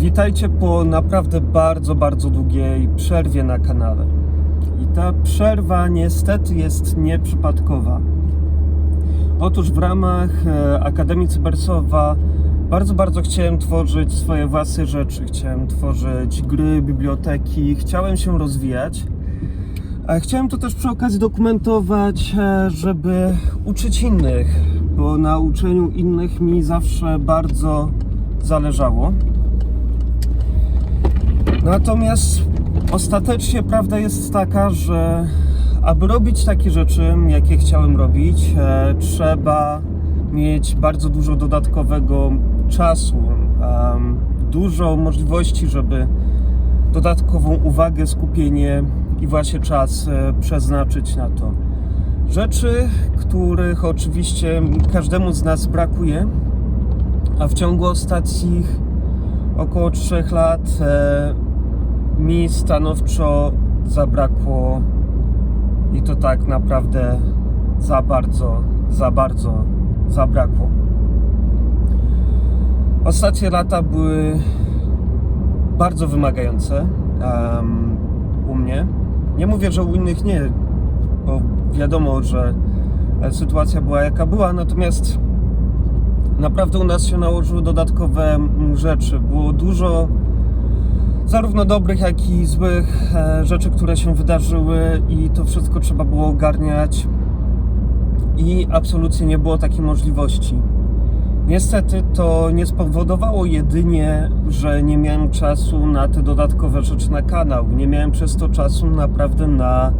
Witajcie po naprawdę bardzo, bardzo długiej przerwie na kanale. I ta przerwa niestety jest nieprzypadkowa. Otóż w ramach e, Akademii Cybersowa bardzo, bardzo chciałem tworzyć swoje własne rzeczy. Chciałem tworzyć gry, biblioteki, chciałem się rozwijać. A chciałem to też przy okazji dokumentować, e, żeby uczyć innych, bo na uczeniu innych mi zawsze bardzo zależało. Natomiast ostatecznie prawda jest taka, że aby robić takie rzeczy, jakie chciałem robić, e, trzeba mieć bardzo dużo dodatkowego czasu, em, dużo możliwości, żeby dodatkową uwagę, skupienie i właśnie czas e, przeznaczyć na to. Rzeczy, których oczywiście każdemu z nas brakuje, a w ciągu ostatnich około 3 lat e, mi stanowczo zabrakło i to tak naprawdę za bardzo, za bardzo zabrakło. Ostatnie lata były bardzo wymagające em, u mnie. Nie mówię, że u innych nie, bo wiadomo, że sytuacja była jaka była, natomiast naprawdę u nas się nałożyły dodatkowe rzeczy. Było dużo zarówno dobrych, jak i złych e, rzeczy, które się wydarzyły i to wszystko trzeba było ogarniać i absolutnie nie było takiej możliwości. Niestety to nie spowodowało jedynie, że nie miałem czasu na te dodatkowe rzeczy na kanał. Nie miałem przez to czasu naprawdę na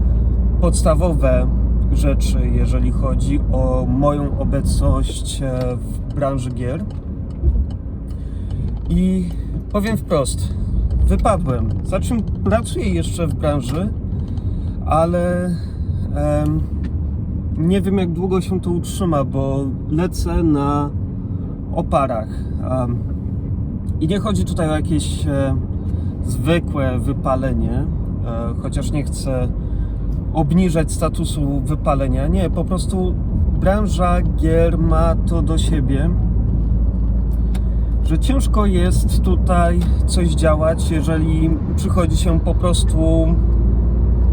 podstawowe rzeczy, jeżeli chodzi o moją obecność e, w branży gier. I powiem wprost, wypadłem. Za czym pracuję jeszcze w branży, ale em, nie wiem jak długo się to utrzyma, bo lecę na oparach. I nie chodzi tutaj o jakieś e, zwykłe wypalenie, e, chociaż nie chcę obniżać statusu wypalenia. Nie, po prostu branża gier ma to do siebie, że ciężko jest tutaj coś działać, jeżeli przychodzi się po prostu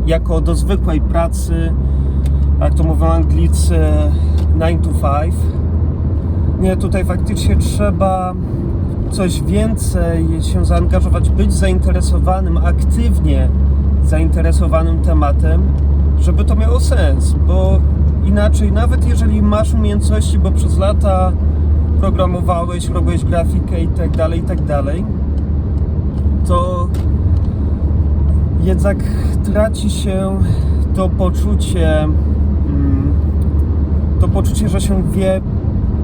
jako do zwykłej pracy, jak to mówią Anglicy, 9 to 5. Nie, tutaj faktycznie trzeba coś więcej się zaangażować, być zainteresowanym, aktywnie zainteresowanym tematem, żeby to miało sens, bo inaczej, nawet jeżeli masz umiejętności, bo przez lata programowałeś, robiłeś grafikę i tak dalej, i tak dalej, to jednak traci się to poczucie, mm, to poczucie, że się wie,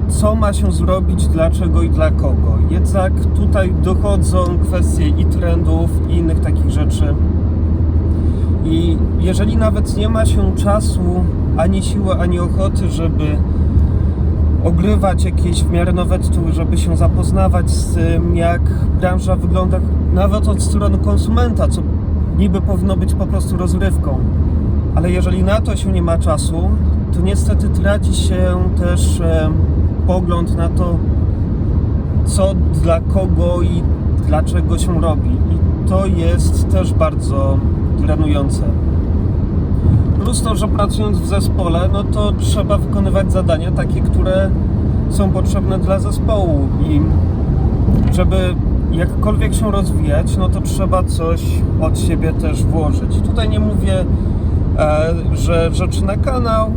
co ma się zrobić, dlaczego i dla kogo. Jednak tutaj dochodzą kwestie i trendów, i innych takich rzeczy. I jeżeli nawet nie ma się czasu, ani siły, ani ochoty, żeby ogrywać jakieś w miarę nowe tytuły, żeby się zapoznawać z tym, jak branża wygląda, nawet od strony konsumenta, co niby powinno być po prostu rozrywką. Ale jeżeli na to się nie ma czasu, to niestety traci się też e, pogląd na to, co dla kogo i dlaczego się robi. I to jest też bardzo drenujące. Plus to, że pracując w zespole, no to trzeba wykonywać zadania takie, które są potrzebne dla zespołu i żeby jakkolwiek się rozwijać, no to trzeba coś od siebie też włożyć. Tutaj nie mówię, e, że rzeczy na kanał,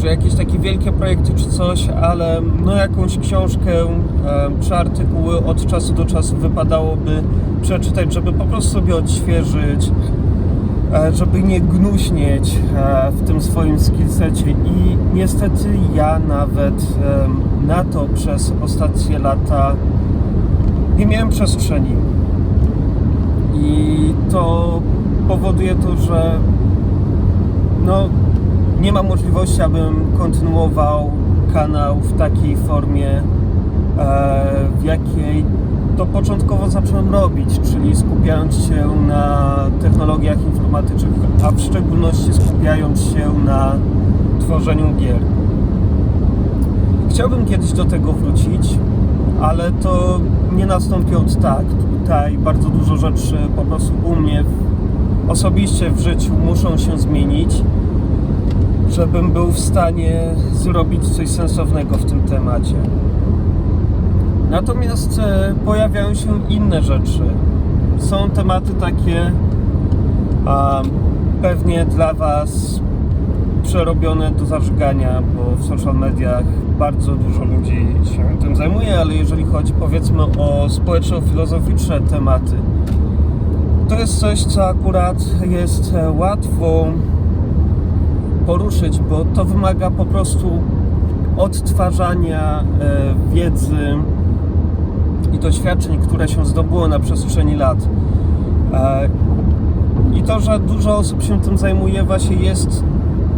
że jakieś takie wielkie projekty czy coś, ale no jakąś książkę e, czy artykuły od czasu do czasu wypadałoby przeczytać, żeby po prostu sobie odświeżyć, żeby nie gnuśnieć e, w tym swoim skillsecie. I niestety ja nawet e, na to przez ostatnie lata nie miałem przestrzeni. I to powoduje to, że no nie ma możliwości, abym kontynuował kanał w takiej formie, e, w jakiej to początkowo zacząłem robić, czyli skupiając się na technologiach informatycznych, a w szczególności skupiając się na tworzeniu gier. Chciałbym kiedyś do tego wrócić, ale to nie nastąpi od tak. Tutaj bardzo dużo rzeczy po prostu u mnie w, osobiście w życiu muszą się zmienić, żebym był w stanie zrobić coś sensownego w tym temacie. Natomiast e, pojawiają się inne rzeczy. Są tematy takie a, pewnie dla Was przerobione do zażygania, bo w social mediach bardzo dużo ludzi się tym zajmuje, ale jeżeli chodzi powiedzmy o społeczno-filozoficzne tematy, to jest coś, co akurat jest e, łatwo poruszyć, bo to wymaga po prostu odtwarzania e, wiedzy i doświadczeń, które się zdobyło na przestrzeni lat. E, I to, że dużo osób się tym zajmuje, właśnie jest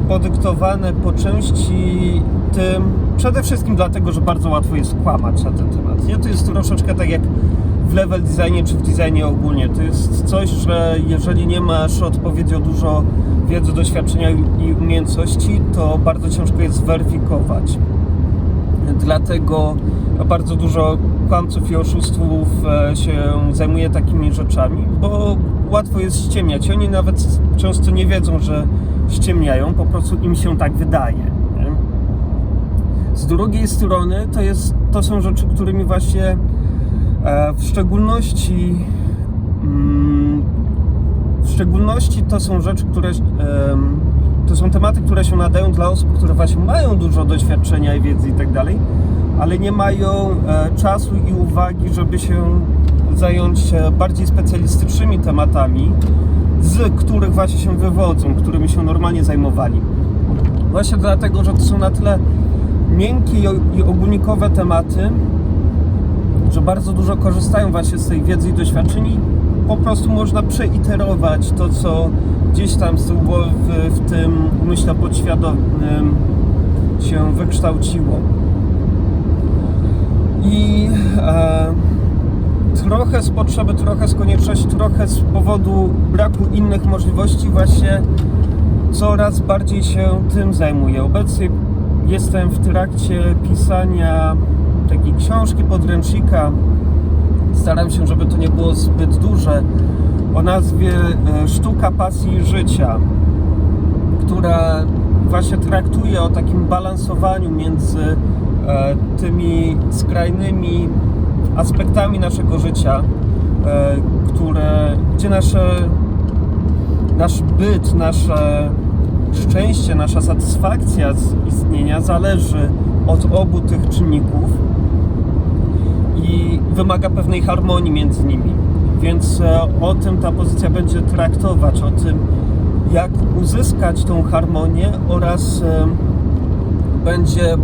podyktowane po części tym, przede wszystkim dlatego, że bardzo łatwo jest kłamać na ten temat. Nie, to jest troszeczkę tak jak w level designie czy w designie ogólnie. To jest coś, że jeżeli nie masz odpowiednio dużo wiedzy, doświadczenia i umiejętności, to bardzo ciężko jest zweryfikować. Dlatego bardzo dużo kłamców i oszustów e, się zajmuje takimi rzeczami, bo łatwo jest ściemniać. Oni nawet często nie wiedzą, że ściemniają, po prostu im się tak wydaje. Z drugiej strony to, jest, to są rzeczy, którymi właśnie e, w szczególności mm, w szczególności to są rzeczy, które to są tematy, które się nadają dla osób, które właśnie mają dużo doświadczenia i wiedzy i tak dalej, ale nie mają e, czasu i uwagi, żeby się zająć e, bardziej specjalistycznymi tematami, z których właśnie się wywodzą, którymi się normalnie zajmowali. Właśnie dlatego, że to są na tyle miękkie i- ogólnikowe tematy, że bardzo dużo korzystają właśnie z tej wiedzy i doświadczeń po prostu można przeiterować to, co gdzieś tam głowy w, w tym umyśle podświadomym się wykształciło. I e, trochę z potrzeby, trochę z konieczności, trochę z powodu braku innych możliwości właśnie coraz bardziej się tym zajmuję. Obecnie jestem w trakcie pisania takiej książki, podręcznika. Staram się, żeby to nie było zbyt duże. O nazwie e, Sztuka pasji życia, która właśnie traktuje o takim balansowaniu między e, tymi skrajnymi aspektami naszego życia, e, które, gdzie nasze, nasz byt, nasze szczęście, nasza satysfakcja z istnienia zależy od obu tych czynników i wymaga pewnej harmonii między nimi. Więc e, o tym ta pozycja będzie traktować, o tym jak uzyskać tą harmonię oraz e, będzie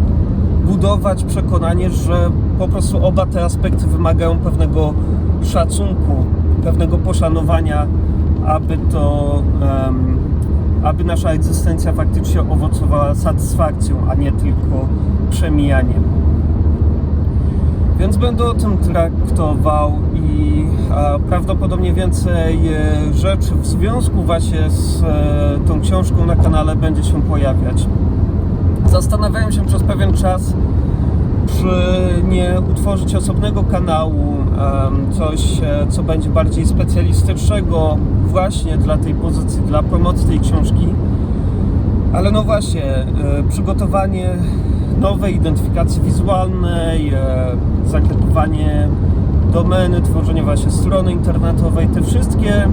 budować przekonanie, że po prostu oba te aspekty wymagają pewnego szacunku, pewnego poszanowania, aby to, aby nasza egzystencja faktycznie owocowała satysfakcją, a nie tylko przemijaniem. Więc będę o tym traktował i prawdopodobnie więcej e, rzeczy w związku właśnie z e, tą książką na kanale będzie się pojawiać. Zastanawiałem się przez pewien czas, czy nie utworzyć osobnego kanału, coś, e, co będzie bardziej specjalistycznego właśnie dla tej pozycji, dla promocji tej książki. Ale no właśnie, przygotowanie nowej identyfikacji wizualnej, e, zaklepywanie domeny, tworzenie właśnie strony internetowej, te wszystkie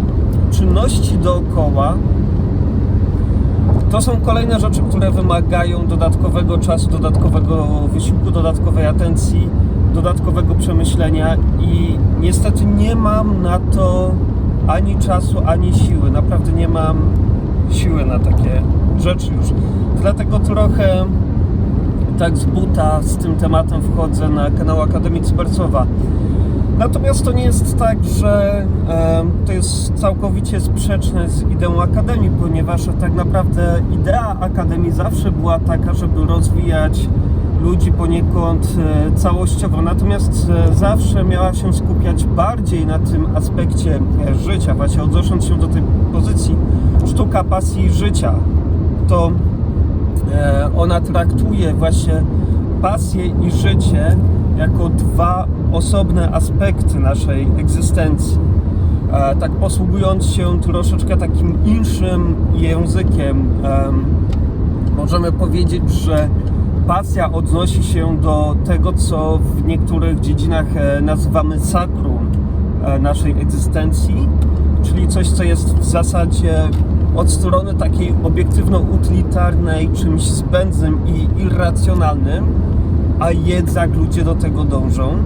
czynności dookoła to są kolejne rzeczy, które wymagają dodatkowego czasu, dodatkowego wysiłku, dodatkowej atencji, dodatkowego przemyślenia i niestety nie mam na to ani czasu, ani siły. Naprawdę nie mam siły na takie rzeczy już. Dlatego trochę tak z buta z tym tematem wchodzę na kanał Akademii Cybercowa. Natomiast to nie jest tak, że e, to jest całkowicie sprzeczne z ideą Akademii, ponieważ tak naprawdę idea Akademii zawsze była taka, żeby rozwijać ludzi poniekąd e, całościowo, natomiast e, zawsze miała się skupiać bardziej na tym aspekcie e, życia, właśnie odnosząc się do tej pozycji sztuka pasji życia, to ona traktuje właśnie pasję i życie jako dwa osobne aspekty naszej egzystencji. E, tak posługując się troszeczkę takim inszym językiem, em, możemy powiedzieć, że pasja odnosi się do tego, co w niektórych dziedzinach e, nazywamy sakrum e, naszej egzystencji, czyli coś, co jest w zasadzie od strony takiej obiektywno-utylitarnej czymś zbędnym i irracjonalnym, a jednak ludzie do tego dążą.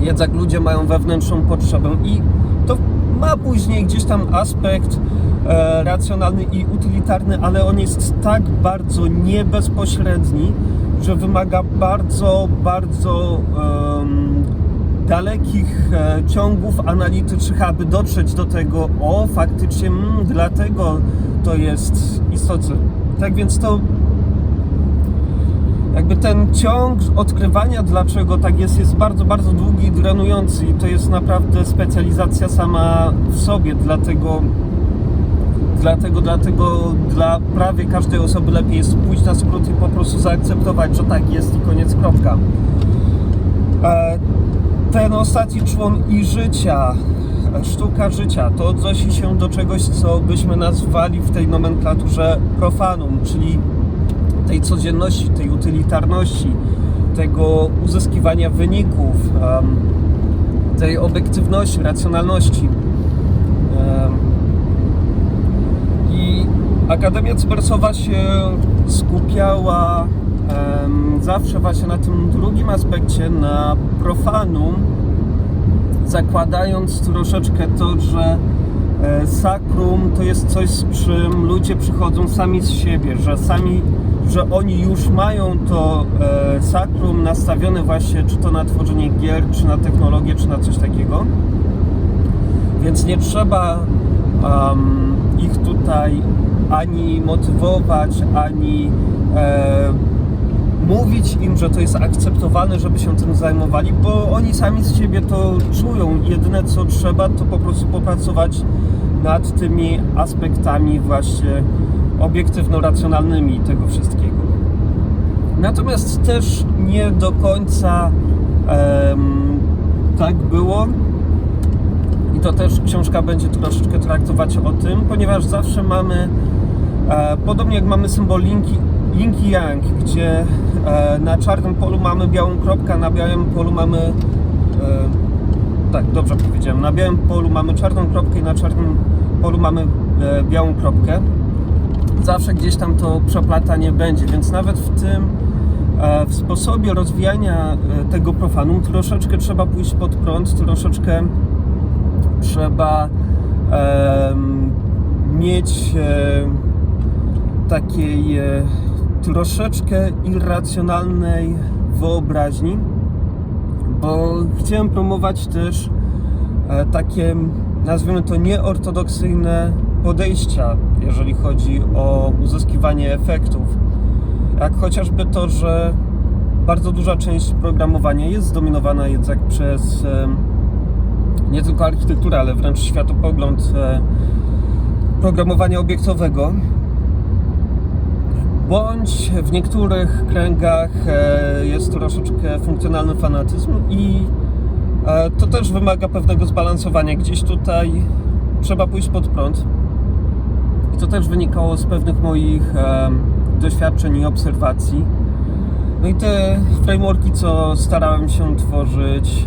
Jednak ludzie mają wewnętrzną potrzebę i to ma później gdzieś tam aspekt e, racjonalny i utylitarny, ale on jest tak bardzo niebezpośredni, że wymaga bardzo, bardzo dalekich e, ciągów analitycznych, aby dotrzeć do tego, o faktycznie mm, dlatego to jest istotne. Tak więc to jakby ten ciąg odkrywania, dlaczego tak jest, jest bardzo, bardzo długi i drenujący i to jest naprawdę specjalizacja sama w sobie, dlatego dlatego, dlatego dla prawie każdej osoby lepiej jest pójść na skrót i po prostu zaakceptować, że tak jest i koniec, kropka. E, Ten ostatni człon i życia, sztuka życia, to odnosi się do czegoś, co byśmy nazwali w tej nomenklaturze profanum, czyli tej codzienności, tej utylitarności, tego uzyskiwania wyników, tej obiektywności, racjonalności. I Akademia Cybersowa się skupiała zawsze właśnie na tym drugim aspekcie, na profanum, zakładając troszeczkę to, że e, sakrum to jest coś, z czym ludzie przychodzą sami z siebie, że sami, że oni już mają to e, sakrum nastawione właśnie czy to na tworzenie gier, czy na technologię, czy na coś takiego. Więc nie trzeba um, ich tutaj ani motywować, ani e, mówić im, że to jest akceptowalne, żeby się tym zajmowali, bo oni sami z siebie to czują. Jedyne co trzeba, to po prostu popracować nad tymi aspektami właśnie obiektywno-racjonalnymi tego wszystkiego. Natomiast też nie do końca em, tak było. I to też książka będzie troszeczkę traktować o tym, ponieważ zawsze mamy, e, podobnie jak mamy symbol linki, yin yang, gdzie e, na czarnym polu mamy białą kropkę, na białym polu mamy e, tak, dobrze powiedziałem. Na białym polu mamy czarną kropkę i na czarnym polu mamy e, białą kropkę. Zawsze gdzieś tam to przeplatanie będzie, więc nawet w tym w sposobie rozwijania tego profanum troszeczkę trzeba pójść pod prąd, troszeczkę trzeba mieć takiej troszeczkę irracjonalnej wyobraźni, bo chciałem promować też e, takie, nazwijmy to, nieortodoksyjne podejścia, jeżeli chodzi o uzyskiwanie efektów. Jak chociażby to, że bardzo duża część programowania jest zdominowana jednak przez em, nie tylko architekturę, ale wręcz światopogląd e, programowania obiektowego. Bądź w niektórych kręgach e, jest troszeczkę funkcjonalny fanatyzm i e, to też wymaga pewnego zbalansowania. Gdzieś tutaj trzeba pójść pod prąd. I to też wynikało z pewnych moich e, doświadczeń i obserwacji. No i te frameworki, co starałem się tworzyć,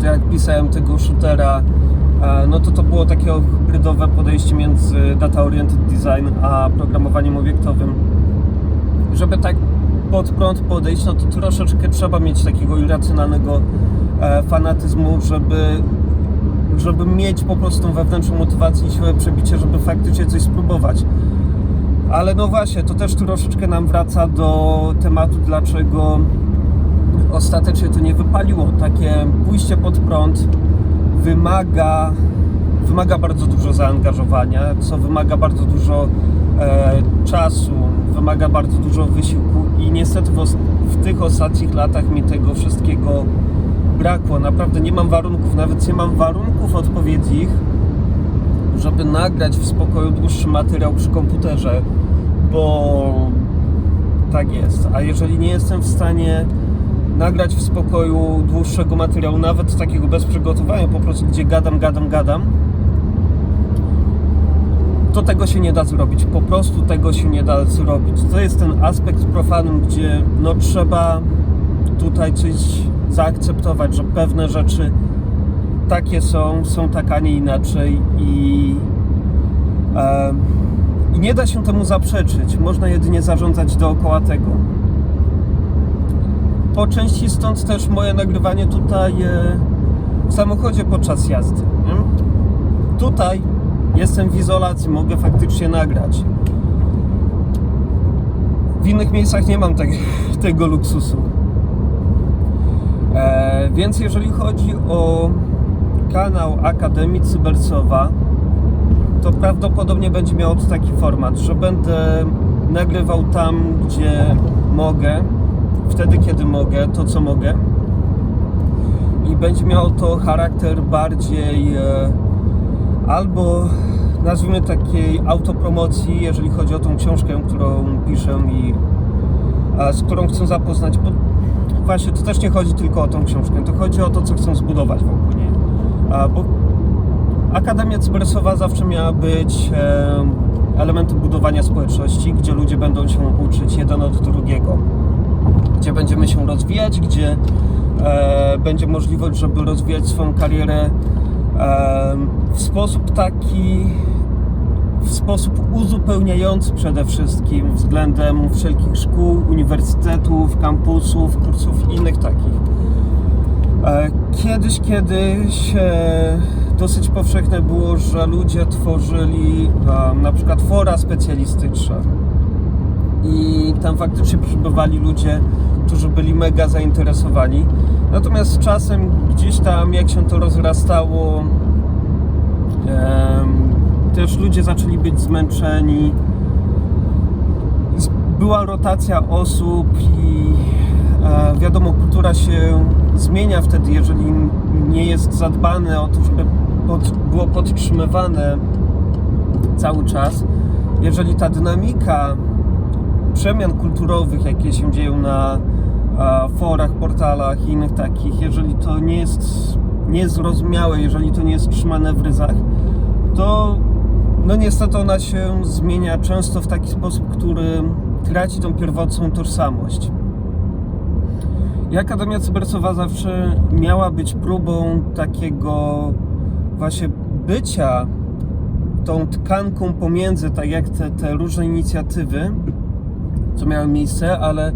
to jak pisałem tego shootera, no to to było takie hybrydowe podejście między data oriented design a programowaniem obiektowym. Żeby tak pod prąd podejść, no to troszeczkę trzeba mieć takiego irracjonalnego e, fanatyzmu, żeby żeby mieć po prostu wewnętrzną motywację i siłę przebicia, żeby faktycznie coś spróbować. Ale no właśnie, to też troszeczkę nam wraca do tematu, dlaczego ostatecznie to nie wypaliło. Takie pójście pod prąd wymaga, wymaga bardzo dużo zaangażowania, co wymaga bardzo dużo e, czasu, wymaga bardzo dużo wysiłku i niestety w, w tych ostatnich latach mi tego wszystkiego brakło. Naprawdę nie mam warunków, nawet nie mam warunków odpowiednich, żeby nagrać w spokoju dłuższy materiał przy komputerze, bo tak jest. A jeżeli nie jestem w stanie nagrać w spokoju dłuższego materiału, nawet takiego bez przygotowania, po prostu gdzie gadam, gadam, gadam, to tego się nie da zrobić. Po prostu tego się nie da zrobić. To jest ten aspekt profanum, gdzie no trzeba tutaj coś zaakceptować, że pewne rzeczy takie są, są tak, a nie inaczej i, e, i nie da się temu zaprzeczyć. Można jedynie zarządzać dookoła tego. Po części stąd też moje nagrywanie tutaj e, w samochodzie podczas jazdy. Nie? Tutaj jestem w izolacji, mogę faktycznie nagrać. W innych miejscach nie mam tak, tego luksusu. E, więc jeżeli chodzi o kanał Akademii Cybersowa, to prawdopodobnie będzie miał taki format, że będę nagrywał tam, gdzie mogę, wtedy, kiedy mogę, to co mogę. I będzie miało to charakter bardziej e, albo nazwijmy takiej autopromocji, jeżeli chodzi o tą książkę, którą piszę i a, z którą chcę zapoznać. Bo właśnie to też nie chodzi tylko o tą książkę, to chodzi o to, co chcę zbudować wokół niej. A, bo Akademia Cybersowa zawsze miała być e, elementem budowania społeczności, gdzie ludzie będą się uczyć jeden od drugiego, gdzie będziemy się rozwijać, gdzie e, będzie możliwość, żeby rozwijać swoją karierę e, w sposób taki, w sposób uzupełniający przede wszystkim względem wszelkich szkół, uniwersytetów, kampusów, kursów i innych takich. E, Kiedyś, kiedyś e, dosyć powszechne było, że ludzie tworzyli e, na przykład fora specjalistyczne i tam faktycznie przybywali ludzie, którzy byli mega zainteresowani. Natomiast czasem gdzieś tam, jak się to rozrastało, też ludzie zaczęli być zmęczeni. Była rotacja osób i e, wiadomo, kultura się zmienia wtedy, jeżeli nie jest zadbane o to, żeby pod, było podtrzymywane cały czas. Jeżeli ta dynamika przemian kulturowych, jakie się dzieją na forach, portalach i innych takich, jeżeli to nie jest, nie jest zrozumiałe, jeżeli to nie jest trzymane w ryzach, to no niestety ona się zmienia często w taki sposób, który traci tą pierwotną tożsamość. I Akademia Cybersowa zawsze miała być próbą takiego właśnie bycia tą tkanką pomiędzy, tak jak te, te różne inicjatywy, co miały miejsce, ale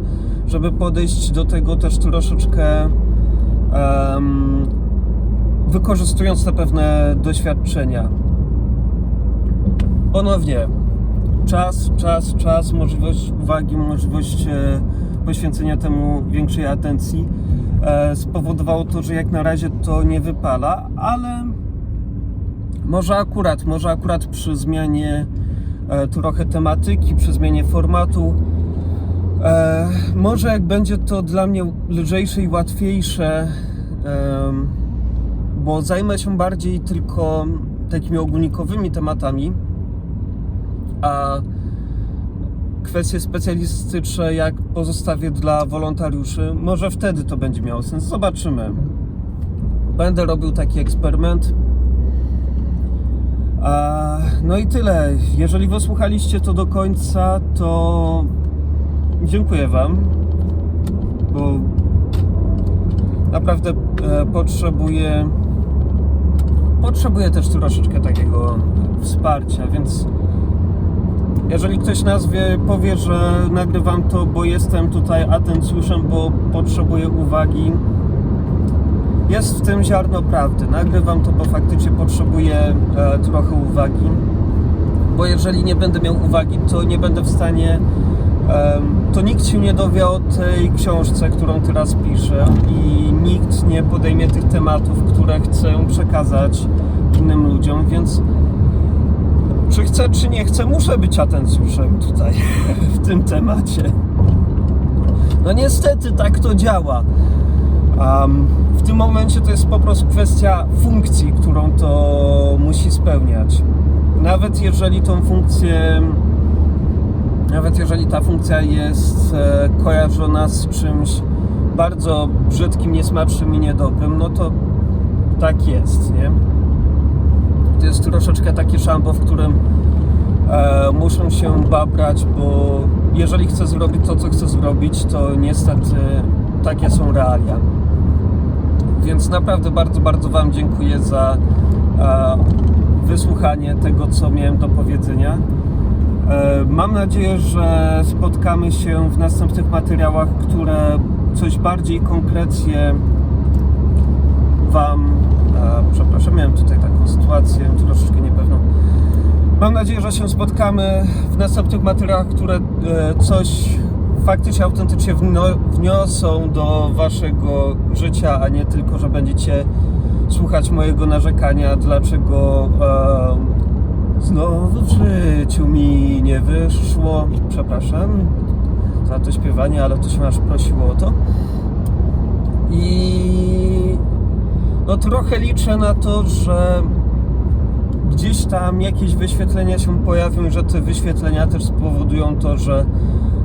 żeby podejść do tego też troszeczkę em, wykorzystując te pewne doświadczenia. Ponownie, czas, czas, czas, możliwość uwagi, możliwość e, poświęcenia temu większej atencji e, spowodowało to, że jak na razie to nie wypala, ale może akurat, może akurat przy zmianie e, trochę tematyki, przy zmianie formatu, e, może jak będzie to dla mnie lżejsze i łatwiejsze, em, bo zajmę się bardziej tylko takimi ogólnikowymi tematami, a kwestie specjalistyczne, jak pozostawię dla wolontariuszy, może wtedy to będzie miało sens. Zobaczymy. Będę robił taki eksperyment. No i tyle. Jeżeli wysłuchaliście to do końca, to dziękuję Wam, bo naprawdę e, potrzebuję potrzebuję też troszeczkę takiego wsparcia, więc jeżeli ktoś nazwie, powie, że nagrywam to, bo jestem tutaj atencjuszem, bo potrzebuję uwagi, jest w tym ziarno prawdy. Nagrywam to, bo faktycznie potrzebuję e, trochę uwagi, bo jeżeli nie będę miał uwagi, to nie będę w stanie, to nikt się nie dowie o tej książce, którą teraz piszę i nikt nie podejmie tych tematów, które chcę przekazać innym ludziom, więc czy chcę, czy nie chcę, muszę być atencjuszem tutaj w tym temacie. No niestety tak to działa. Am, w tym momencie to jest po prostu kwestia funkcji, którą to musi spełniać. Nawet jeżeli tą funkcję, nawet jeżeli ta funkcja jest e, kojarzona z czymś bardzo brzydkim, niesmacznym i niedobrym, no to tak jest, nie? To jest troszeczkę takie szambo, w którym e, muszą się babrać, bo jeżeli chcę zrobić to, co chcę zrobić, to niestety takie są realia. Więc naprawdę bardzo, bardzo Wam dziękuję za e, wysłuchanie tego, co miałem do powiedzenia. E, mam nadzieję, że spotkamy się w następnych materiałach, które coś bardziej konkretnie Wam. E, przepraszam, miałem tutaj taką sytuację troszeczkę niepewną. Mam nadzieję, że się spotkamy w następnych materiałach, które e, coś faktycznie autentycznie wniosą do Waszego życia, a nie tylko, że będziecie słuchać mojego narzekania, dlaczego znowu w życiu mi nie wyszło. Przepraszam za to śpiewanie, ale to się aż prosiło o to. I no trochę liczę na to, że gdzieś tam jakieś wyświetlenia się pojawią, że te wyświetlenia też spowodują to, że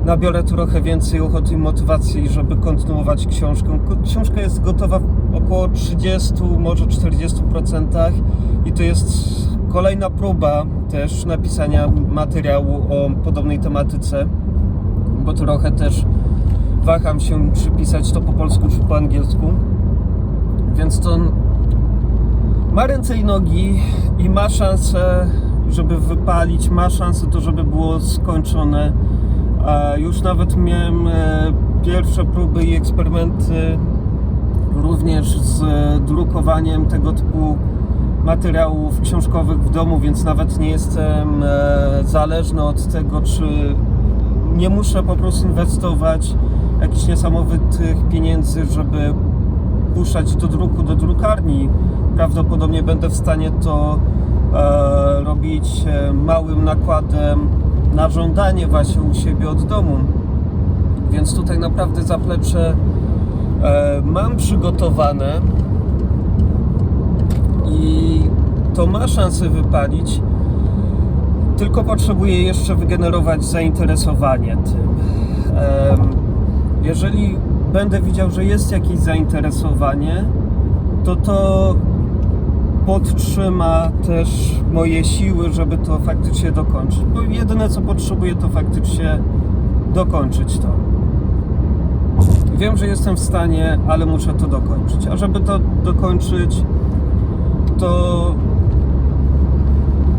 nabiorę trochę więcej ochoty i motywacji, żeby kontynuować książkę. Książka jest gotowa w około 30, może 40% i to jest kolejna próba też napisania materiału o podobnej tematyce, bo trochę też waham się, czy pisać to po polsku, czy po angielsku. Więc to ma ręce i nogi i ma szansę, żeby wypalić, ma szansę to, żeby było skończone. A już nawet miałem e, pierwsze próby i eksperymenty również z drukowaniem tego typu materiałów książkowych w domu, więc nawet nie jestem e, zależny od tego, czy nie muszę po prostu inwestować jakichś niesamowitych pieniędzy, żeby puszczać do druku, do drukarni. Prawdopodobnie będę w stanie to e, robić e, małym nakładem na żądanie właśnie u siebie od domu. Więc tutaj naprawdę zaplecze e, mam przygotowane i to ma szansę wypalić. Tylko potrzebuję jeszcze wygenerować zainteresowanie tym. Jeżeli będę widział, że jest jakieś zainteresowanie, to to podtrzyma też moje siły, żeby to faktycznie dokończyć. Bo jedyne co potrzebuję, to faktycznie dokończyć to. Wiem, że jestem w stanie, ale muszę to dokończyć. A żeby to dokończyć, to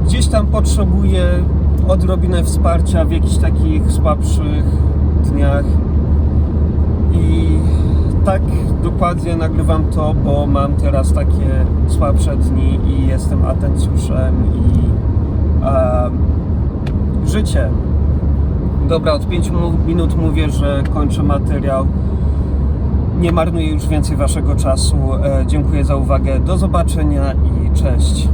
gdzieś tam potrzebuję odrobinę wsparcia w jakichś takich słabszych dniach. I tak dokładnie nagrywam to, bo mam teraz takie słabsze dni i jestem atencjuszem i em, życie. Dobra, od 5 minut mówię, że kończę materiał. Nie marnuję już więcej Waszego czasu. E, dziękuję za uwagę. Do zobaczenia i cześć.